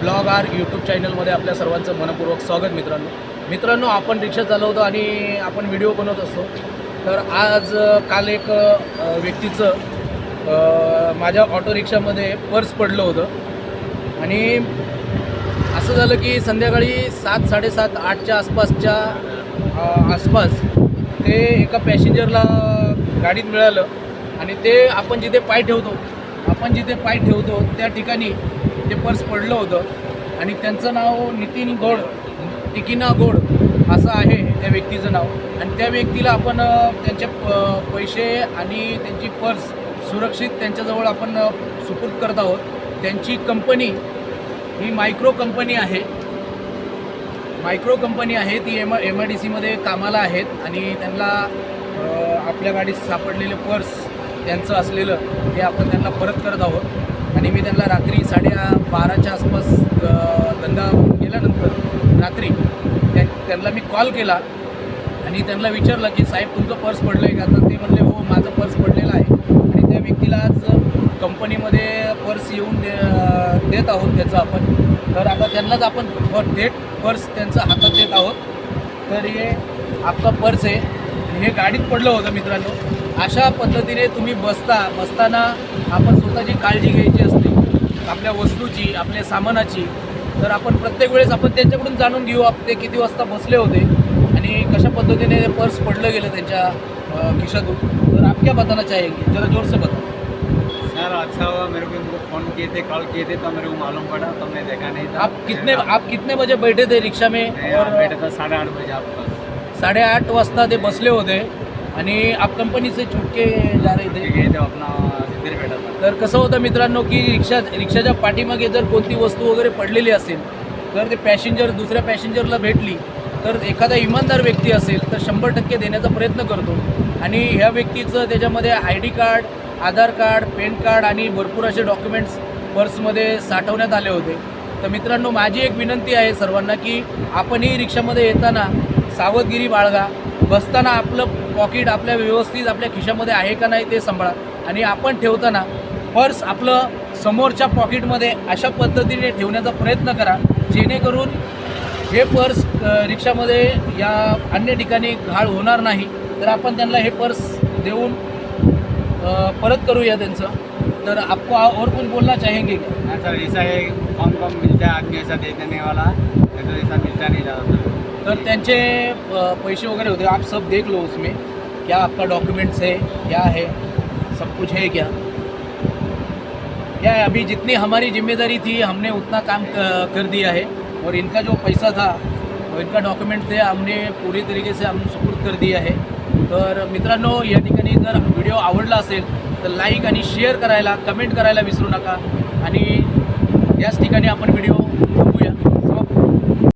Blog our YouTube चॅनलमध्ये आपल्या सर्वांचं मनपूर्वक स्वागत मित्रांनो. मित्रांनो आपण रिक्षा चालवतो आणि आपण व्हिडिओ बनवत असतो. तर आज काल एक व्यक्तीचं माझ्या ऑटो रिक्षामध्ये पर्स पडलं होतं. आणि असं झालं की संध्याकाळी सात साडेसात आठच्या आसपासच्या आसपास ते एका पॅसेंजरला गाडीत मिळालं. आणि ते आपण जिथे पाय ठेवतो आपण जिथे पाय ठेवतो त्या ठिकाणी ते पर्स पडलं होतं. आणि त्यांचं नाव नितीन गोड टिकिना गोड असं आहे त्या व्यक्तीचं नाव. आणि त्या व्यक्तीला आपण त्यांचे प- पैसे आणि त्यांची पर्स सुरक्षित त्यांच्याजवळ आपण सुपूर्द करत आहोत. त्यांची कंपनी ही मायक्रो कंपनी आहे. मायक्रो कंपनी आहे. ती एम एम आय डी सीमध्ये कामाला आहेत आणि त्यांना आपल्या गाडीत सापडलेले पर्स त्यांचं असलेलं हे आपण त्यांना परत करत आहोत. आणि मी त्यांना रात्री साडे बाराच्या आसपास धंदा गेल्यानंतर रात्री त्या त्यांना मी कॉल केला आणि त्यांना विचारलं की साहेब तुमचं पर्स पडलं आहे का? तर ते म्हणले हो माझं पर्स पडलेलं आहे. आणि त्या व्यक्तीला आज कंपनीमध्ये पर्स येऊन दे देत आहोत त्याचं आपण. तर आता त्यांनाच आपण थेट पर्स त्यांचं हातात देत आहोत. तर हे आपला पर्स आहे. हे गाडीत पडलं होतं मित्रांनो. अशा पद्धतीने तुम्ही बसता बसताना आपण स्वतःची काळजी घ्यायची असते. आपल्या वस्तूची आपल्या सामानाची. तर आपण प्रत्येक वेळेस आपण त्यांच्याकडून जाणून घेऊ आप ते किती वाजता बसले होते आणि कशा पद्धतीने पर्स पडलं गेलं त्यांच्या खिशातून. तर आप क्या बताना चाहेंगे जरा जोर से बता सर अच्छा हुआ मेरे को इनको फ़ोन किए थे कॉल किए थे तो मेरे को मालूम पड़ा तो मैं देखा नहीं था। आप कितने आप कितने बजे बैठे थे रिक्षा में? और बैठा था साढ़े आठ बजे आपका साडेआठ वाजता ते बसले होते आणि आप कंपनी से छूट के जा रहे थे। गए थे अपना तर कसं होतं मित्रांनो की रिक्षा रिक्षाच्या पाठीमागे जर कोणती वस्तू वगैरे पडलेली असेल तर ते पॅसेंजर दुसऱ्या पॅसेंजरला भेटली तर एखादा इमानदार व्यक्ती असेल तर शंभर टक्के देण्याचा प्रयत्न करतो. आणि ह्या व्यक्तीचं त्याच्यामध्ये I D card Aadhaar card PAN card आणि भरपूर असे डॉक्युमेंट्स पर्समध्ये साठवण्यात आले होते. तर मित्रांनो माझी एक विनंती आहे सर्वांना की आपणही रिक्षामध्ये येताना सावधगिरी बाळगा. बसताना आपलं पॉकेट आपल्या व्यवस्थित आपल्या खिशामध्ये आहे का नाही ते सांभाळा. आणि आपण ठेवताना पर्स आपलं समोरच्या पॉकेटमध्ये अशा पद्धतीने ठेवण्याचा प्रयत्न करा जेणेकरून हे पर्स रिक्षामध्ये या अन्य ठिकाणी घाळ होणार नाही. तर आपण त्यांना हे पर्स देऊन परत करूया त्यांचं. तर आपको और कुछ बोलना चाहेंगे? हाँ सर ऐसा है कौन कौन मिलता है आदमी ऐसा दे देने वाला नहीं तो ऐसा मिलता नहीं ज़्यादातर तर त्यांचे पैसे वगैरह होते आप सब देख लो उसमें. क्या आपका डॉक्यूमेंट्स है क्या है? सब कुछ है क्या? क्या है अभी जितनी हमारी जिम्मेदारी थी हमने उतना काम क- कर दिया है। और इनका जो पैसा था और इनका डॉक्युमेंट थे हमने पूरी तरीके से हम सुपूर्द कर दिया है। तर मित्रांनो या ठिकाणी जर व्हिडिओ आवडला असेल तर लाईक आणि शेअर करायला कमेंट करायला विसरू नका. आणि याच ठिकाणी आपण व्हिडिओ थांबूया